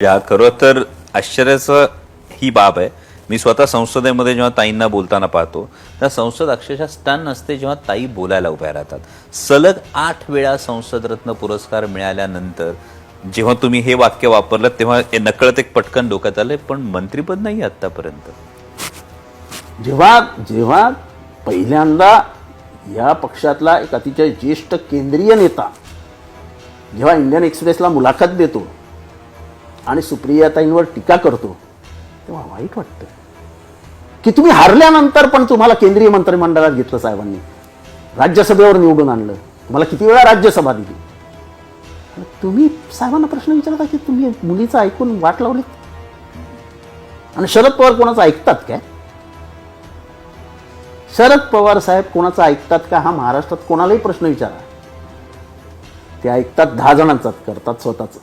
या खरं तर आश्चर्याचं ही बाब आहे. मी स्वतः संसदेमध्ये जेव्हा ताईंना बोलताना पाहतो त्या संसद अक्षरशः स्थान नसते जेव्हा ताई बोलायला उभ्या राहतात. सलग आठ वेळा संसद रत्न पुरस्कार मिळाल्यानंतर जेव्हा तुम्ही हे वाक्य वापरलं तेव्हा हे नकळत एक पटकन डोक्यात आलं पण मंत्रीपद नाही आतापर्यंत. जेव्हा जेव्हा पहिल्यांदा या पक्षातला एक अतिशय ज्येष्ठ केंद्रीय नेता जेव्हा इंडियन एक्सप्रेसला मुलाखत देतो आणि सुप्रियाताईंवर टीका करतो तेव्हा वाईट वाटतं. की तुम्ही हारल्यानंतर पण तुम्हाला केंद्रीय मंत्रिमंडळात घेतलं साहेबांनी. राज्यसभेवर निवडून आणलं. तुम्हाला किती वेळा राज्यसभा दिली. तुम्ही साहेबांना प्रश्न विचारता की तुम्ही मुलीचं ऐकून वाट लावली? आणि शरद पवार कोणाचं ऐकतात काय? शरद पवार साहेब कोणाचं ऐकतात का? हा महाराष्ट्रात कोणालाही प्रश्न विचारा. ते ऐकतात दहा जणांचाच करतात स्वतःच